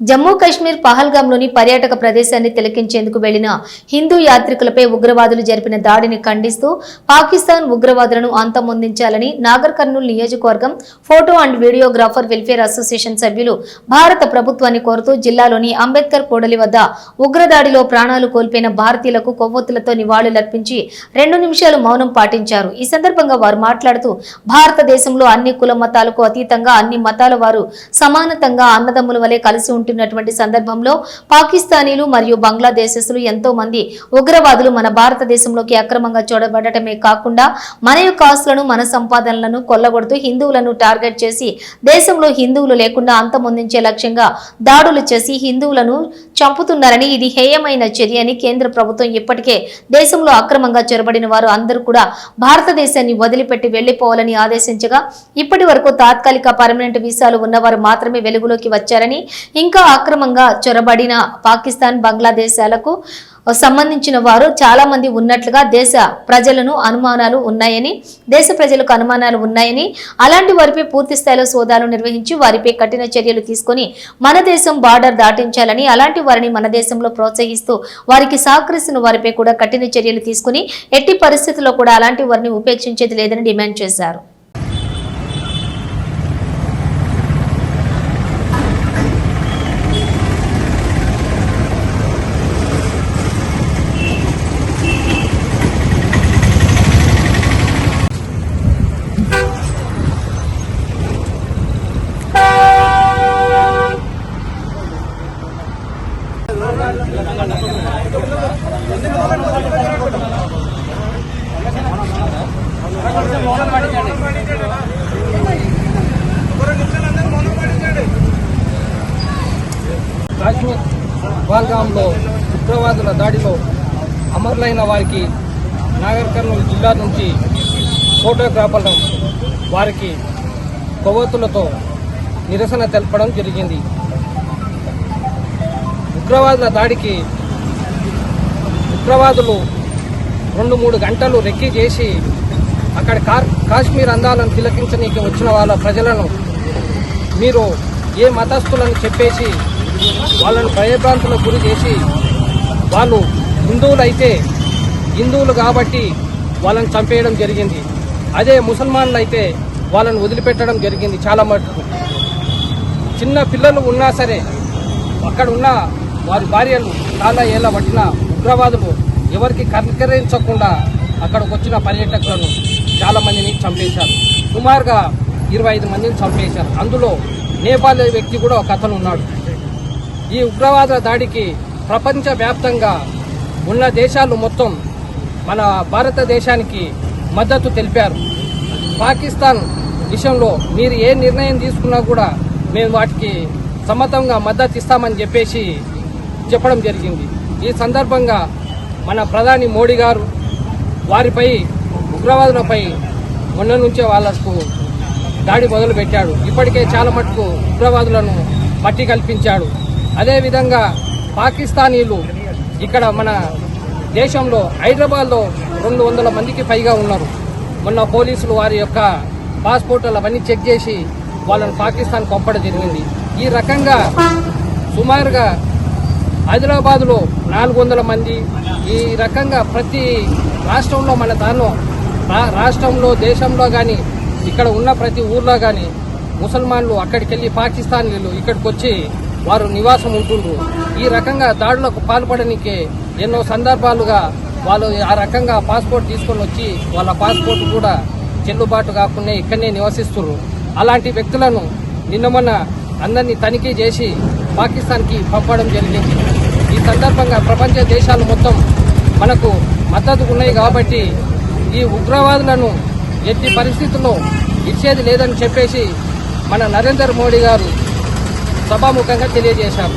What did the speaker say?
జమ్మూ కాశ్మీర్ పహల్గాంలోని పర్యాటక ప్రదేశాన్ని తిలకించేందుకు వెళ్ళిన హిందూ యాత్రికులపై ఉగ్రవాదులు జరిపిన దాడిని ఖండిస్తూ పాకిస్తాన్ ఉగ్రవాదులను అంతమొందించాలని నాగర్ కర్నూల్ నియోజకవర్గం photo and videographer welfare association సభ్యులు భారత ప్రభుత్వాన్ని కోరుతూ జిల్లాలోని అంబేద్కర్ కోడలి వద్ద ఉగ్రదాడిలో ప్రాణాలు కోల్పోయిన భారతీయులకు కొవ్వొత్తులతో నివాళులర్పించి రెండు నిమిషాలు మౌనం పాటించారు. ఈ సందర్భంగా వారు మాట్లాడుతూ భారతదేశంలో అన్ని కుల మతాలకు అతీతంగా అన్ని మతాల వారు సమానతంగా అన్నదమ్ముల వలె కలిసి ఉంటున్నటువంటి సందర్భంలో పాకిస్తానీలు మరియు బంగ్లాదేశస్తులు ఎంతో మంది ఉగ్రవాదులు మన భారతదేశంలోకి అక్రమంగా చూడబడటమే కాకుండా మన యొక్క ఆస్తులను మన సంపాదనలను కొల్లగొడుతూ హిందువులను టార్గెట్ చేసి దేశంలో హిందువులు లేకుండా అంతమొందించే లక్ష్యంగా దాడులు చేసి హిందువులను చంపుతున్నారని ఇది హేయమైన చర్య అని కేంద్ర ప్రభుత్వం ఇప్పటికే దేశంలో అక్రమంగా చొరబడిన వారు అందరూ కూడా భారతదేశాన్ని వదిలిపెట్టి వెళ్ళిపోవాలని ఆదేశించగా ఇప్పటి వరకు తాత్కాలిక పర్మనెంట్ వీసాలు ఉన్నవారు మాత్రమే వెలుగులోకి వచ్చారని ఇంకా అక్రమంగా చొరబడిన పాకిస్తాన్ బంగ్లాదేశాలకు సంబంధించిన వారు చాలా మంది ఉన్నట్లుగా దేశ ప్రజలను అనుమానాలు ఉన్నాయని దేశ ప్రజలకు అనుమానాలు ఉన్నాయని అలాంటి వారిపై పూర్తి స్థాయిలో సోదాలు నిర్వహించి వారిపై కఠిన చర్యలు తీసుకొని మన దేశం బార్డర్ దాటించాలని అలాంటి వారిని మన దేశంలో ప్రోత్సహిస్తూ వారికి సహకరిస్తున్న వారిపై కూడా కఠిన చర్యలు తీసుకుని ఎట్టి పరిస్థితుల్లో కూడా అలాంటి వారిని ఉపేక్షించేది లేదని డిమాండ్ చేశారు. కాశ్మీర్ బాల్గాంలో ఉగ్రవాదుల దాడిలో అమరులైన వారికి నాగర్ కర్నూలు జిల్లా నుంచి ఫోటోగ్రాఫర్లను వారికి కొవ్వొత్తులతో నిరసన తెలపడం జరిగింది. ఉగ్రవాదుల దాడికి ఉగ్రవాదులు రెండు మూడు గంటలు రెక్కి చేసి అక్కడ కాశ్మీర్ అందాలను తిలకించనీకి వచ్చిన వాళ్ళ ప్రజలను మీరు ఏ మతస్థులను చెప్పేసి వాళ్ళను భయభ్రాంతులకు గురి చేసి వాళ్ళు హిందువులు అయితే హిందువులు కాబట్టి వాళ్ళని చంపేయడం జరిగింది. అదే ముసల్మాన్లు అయితే వాళ్ళని వదిలిపెట్టడం జరిగింది చాలా మటుకు. చిన్న పిల్లలు ఉన్నా సరే అక్కడ ఉన్న వారి భార్యలు చాలా ఏళ్ళ పట్టిన ఉగ్రవాదులు ఎవరికి కనికరించకుండా అక్కడికి వచ్చిన పర్యాటకులను చాలా మందిని చంపేశారు. సుమారుగా ఇరవై ఐదు మందిని చంపేశారు. అందులో నేపాల్ వ్యక్తి కూడా ఒక అతను ఉన్నాడు. ఈ ఉగ్రవాద దాడికి ప్రపంచవ్యాప్తంగా ఉన్న దేశాలు మొత్తం మన భారతదేశానికి మద్దతు తెలిపారు. పాకిస్తాన్ విషయంలో మీరు ఏ నిర్ణయం తీసుకున్నా కూడా మేము వాటికి సమ్మతంగా మద్దతు ఇస్తామని చెప్పేసి చెప్పడం జరిగింది. ఈ సందర్భంగా మన ప్రధాని మోడీ గారు వారిపై ఉగ్రవాదులపై మొన్న నుంచే వాళ్ళకు దాడి మొదలుపెట్టాడు. ఇప్పటికే చాలా మటుకు ఉగ్రవాదులను పట్టి కల్పించాడు. అదేవిధంగా పాకిస్తానీలు ఇక్కడ మన దేశంలో హైదరాబాద్లో రెండు వందల మందికి పైగా ఉన్నారు. మొన్న పోలీసులు వారి యొక్క పాస్పోర్ట్లు అవన్నీ చెక్ చేసి వాళ్ళను పాకిస్తాన్ పంపడం జరిగింది. ఈ రకంగా సుమారుగా హైదరాబాద్లో నాలుగు వందల మంది. ఈ రకంగా ప్రతి రాష్ట్రంలో మన తాను రాష్ట్రంలో దేశంలో కానీ ఇక్కడ ఉన్న ప్రతి ఊర్లో కానీ ముసల్మాన్లు అక్కడికి వెళ్ళి పాకిస్తానీలు ఇక్కడికి వచ్చి వారు నివాసం ఉంటుండ్రు. ఈ రకంగా దాడులకు పాల్పడనికే ఎన్నో సందర్భాలుగా వాళ్ళు ఆ రకంగా పాస్పోర్ట్ తీసుకొని వచ్చి వాళ్ళ పాస్పోర్ట్ కూడా చెల్లుబాటు కాకుండా ఇక్కడనే నివసిస్తున్నారు అలాంటి వ్యక్తులను నిన్న మొన్న అందరినీ తనిఖీ చేసి పాకిస్తాన్కి పంపడం జరిగింది. సందర్భంగా ప్రపంచ దేశాలు మొత్తం మనకు మద్దతు ఉన్నాయి కాబట్టి ఈ ఉగ్రవాదులను ఎట్టి పరిస్థితుల్లో ఇచ్చేది లేదని చెప్పేసి మన నరేంద్ర మోడీ గారు సభాముఖంగా తెలియజేశారు.